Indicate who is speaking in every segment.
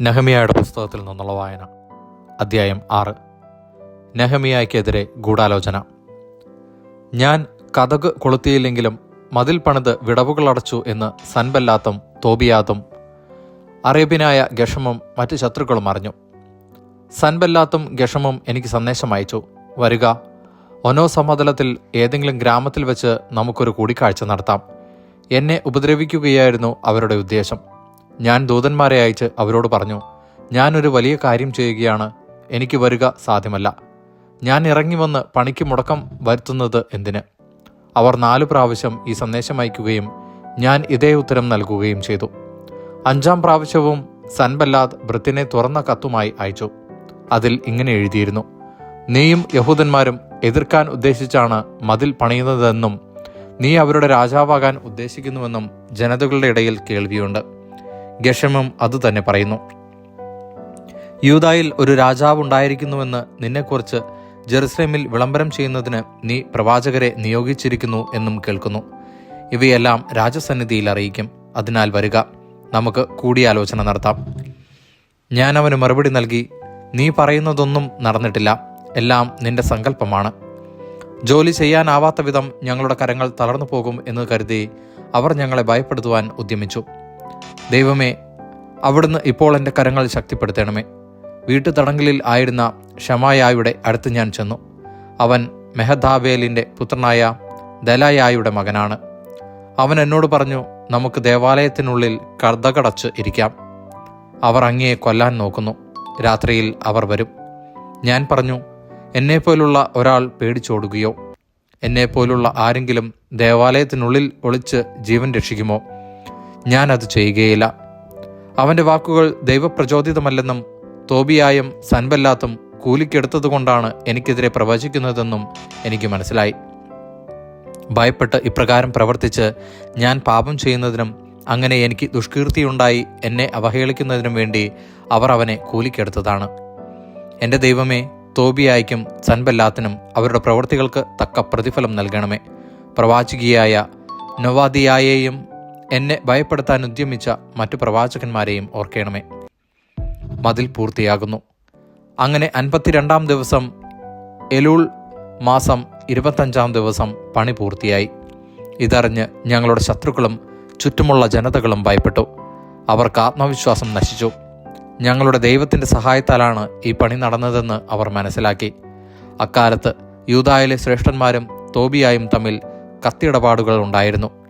Speaker 1: നെഹമിയായുടെ പുസ്തകത്തിൽ നിന്നുള്ള വായന അധ്യായം ആറ്. നെഹമിയായ്ക്കെതിരെ ഗൂഢാലോചന. ഞാൻ കഥക് കൊളുത്തിയില്ലെങ്കിലും മതിൽ പണിത് വിടവുകളടച്ചു എന്ന് സൻബല്ലാത്തും തോബിയാത്തും അറേബ്യനായ ഗഷമും മറ്റ് ശത്രുക്കളും അറിഞ്ഞു. സൻബല്ലാത്തും ഗഷമും എനിക്ക് സന്ദേശം അയച്ചു. വരിക ഒനോ സമതലത്തിൽ ഏതെങ്കിലും ഗ്രാമത്തിൽ വെച്ച് നമുക്കൊരു കൂടിക്കാഴ്ച നടത്താം. എന്നെ ഉപദ്രവിക്കുകയായിരുന്നു അവരുടെ ഉദ്ദേശം. ഞാൻ ദൂതന്മാരെ അയച്ച് അവരോട് പറഞ്ഞു ഞാനൊരു വലിയ കാര്യം ചെയ്യുകയാണ്. എനിക്ക് വരിക സാധ്യമല്ല. ഞാൻ ഇറങ്ങി വന്ന് പണിക്ക് മുടക്കം വരുത്തുന്നത് എന്തിന്? അവർ നാലു പ്രാവശ്യം ഈ സന്ദേശം അയക്കുകയും ഞാൻ ഇതേ ഉത്തരം നൽകുകയും ചെയ്തു. അഞ്ചാം പ്രാവശ്യവും സൻബല്ലാദ് ഭൃത്തിനെ തുറന്ന കത്തുമായി അയച്ചു. അതിൽ ഇങ്ങനെ എഴുതിയിരുന്നു നീയും യഹൂദന്മാരും എതിർക്കാൻ ഉദ്ദേശിച്ചാണ് മതിൽ പണിയുന്നതെന്നും നീ അവരുടെ രാജാവാകാൻ ഉദ്ദേശിക്കുന്നുവെന്നും ജനതകളുടെ ഇടയിൽ കേൾവിയുണ്ട്. ഗഷമും അതുതന്നെ പറയുന്നു. യൂതായിൽ ഒരു രാജാവ് ഉണ്ടായിരിക്കുന്നുവെന്ന് നിന്നെക്കുറിച്ച് ജെറുസലേമിൽ വിളംബരം ചെയ്യുന്നതിന് നീ പ്രവാചകരെ നിയോഗിച്ചിരിക്കുന്നു എന്നും കേൾക്കുന്നു. ഇവയെല്ലാം രാജസന്നിധിയിൽ അറിയിക്കും. അതിനാൽ വരിക. നമുക്ക് കൂടിയാലോചന നടത്താം. ഞാൻ അവന് മറുപടി നൽകി നീ പറയുന്നതൊന്നും നടന്നിട്ടില്ല. എല്ലാം നിന്റെ സങ്കല്പമാണ്. ജോലി ചെയ്യാനാവാത്ത വിധം ഞങ്ങളുടെ കരങ്ങൾ തളർന്നു പോകും എന്ന് കരുതി അവർ ഞങ്ങളെ ഭയപ്പെടുത്തുവാൻ ഉദ്യമിച്ചു. ദൈവമേ അവിടുന്ന് ഇപ്പോൾ എന്റെ കരങ്ങൾ ശക്തിപ്പെടുത്തണമേ. വീട്ടു തടങ്കലിൽ ആയിരുന്ന ഷമായായുടെ അടുത്ത് ഞാൻ ചെന്നു. അവൻ മെഹദാബേലിന്റെ പുത്രനായ ദലായായുടെ മകനാണ്. അവൻ എന്നോട് പറഞ്ഞു നമുക്ക് ദേവാലയത്തിനുള്ളിൽ കർദകടച്ച് ഇരിക്കാം. അവർ അങ്ങയെ കൊല്ലാൻ നോക്കുന്നു. രാത്രിയിൽ അവർ വരും. ഞാൻ പറഞ്ഞു എന്നെപ്പോലുള്ള ഒരാൾ പേടിച്ചോടുകയോ എന്നെപ്പോലുള്ള ആരെങ്കിലും ദേവാലയത്തിനുള്ളിൽ ഒളിച്ച് ജീവൻ രക്ഷിക്കുമോ? ഞാൻ അത് ചെയ്യുകയില്ല. അവന്റെ വാക്കുകൾ ദൈവപ്രചോദിതമല്ലെന്നും തോബിയായും സൻബല്ലാത്തും കൂലിക്കെടുത്തതുകൊണ്ടാണ് എനിക്കെതിരെ പ്രവചിക്കുന്നതെന്നും എനിക്ക് മനസ്സിലായി. ഭയപ്പെട്ട് ഇപ്രകാരം പ്രവർത്തിച്ച് ഞാൻ പാപം ചെയ്യുന്നതിനും അങ്ങനെ എനിക്ക് ദുഷ്കീർത്തിയുണ്ടായി എന്നെ അവഹേളിക്കുന്നതിനും വേണ്ടി അവർ അവനെ കൂലിക്കെടുത്തതാണ്. എന്റെ ദൈവമേ തോബിയായ്ക്കും സൻബല്ലാത്തിനും അവരുടെ പ്രവൃത്തികൾക്ക് തക്ക പ്രതിഫലം നൽകണമേ. പ്രവാചകിയായ നൊവാദിയായെയും എന്നെ ഭയപ്പെടുത്താൻ ഉദ്യമിച്ച മറ്റു പ്രവാചകന്മാരെയും ഓർക്കണമേ. മതിൽ പൂർത്തിയാകുന്നു. അങ്ങനെ അൻപത്തിരണ്ടാം ദിവസം എലൂൾ മാസം ഇരുപത്തഞ്ചാം ദിവസം പണി പൂർത്തിയായി. ഇതറിഞ്ഞ് ഞങ്ങളുടെ ശത്രുക്കളും ചുറ്റുമുള്ള ജനതകളും ഭയപ്പെട്ടു. അവർക്ക് ആത്മവിശ്വാസം നശിച്ചു. ഞങ്ങളുടെ ദൈവത്തിന്റെ സഹായത്താലാണ് ഈ പണി നടന്നതെന്ന് അവർ മനസ്സിലാക്കി. അക്കാലത്ത് യൂതായിലെ ശ്രേഷ്ഠന്മാരും തോബിയായും തമ്മിൽ കത്തിയിടപാടുകൾ ഉണ്ടായിരുന്നു.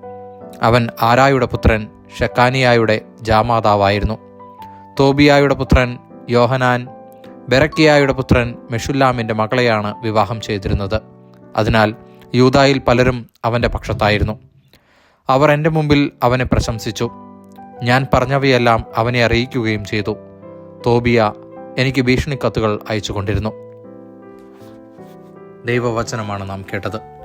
Speaker 1: അവൻ ആരായുടെ പുത്രൻ? ഷെക്കാനിയായുടെ ജാമാതാവായിരുന്നു. തോബിയായുടെ പുത്രൻ യോഹനാൻ ബെറക്കിയായുടെ പുത്രൻ മെഷുല്ലാമിന്റെ മകളെയാണ് വിവാഹം ചെയ്തിരുന്നത്. അതിനാൽ യൂതായിൽ പലരും അവന്റെ പക്ഷത്തായിരുന്നു. അവർ എന്റെ മുമ്പിൽ അവനെ പ്രശംസിച്ചു. ഞാൻ പറഞ്ഞവയെല്ലാം അവനെ അറിയിക്കുകയും ചെയ്തു. തോബിയ എനിക്ക് ഭീഷണിക്കത്തുകൾ അയച്ചുകൊണ്ടിരുന്നു. ദൈവവചനമാണ് നാം കേട്ടത്.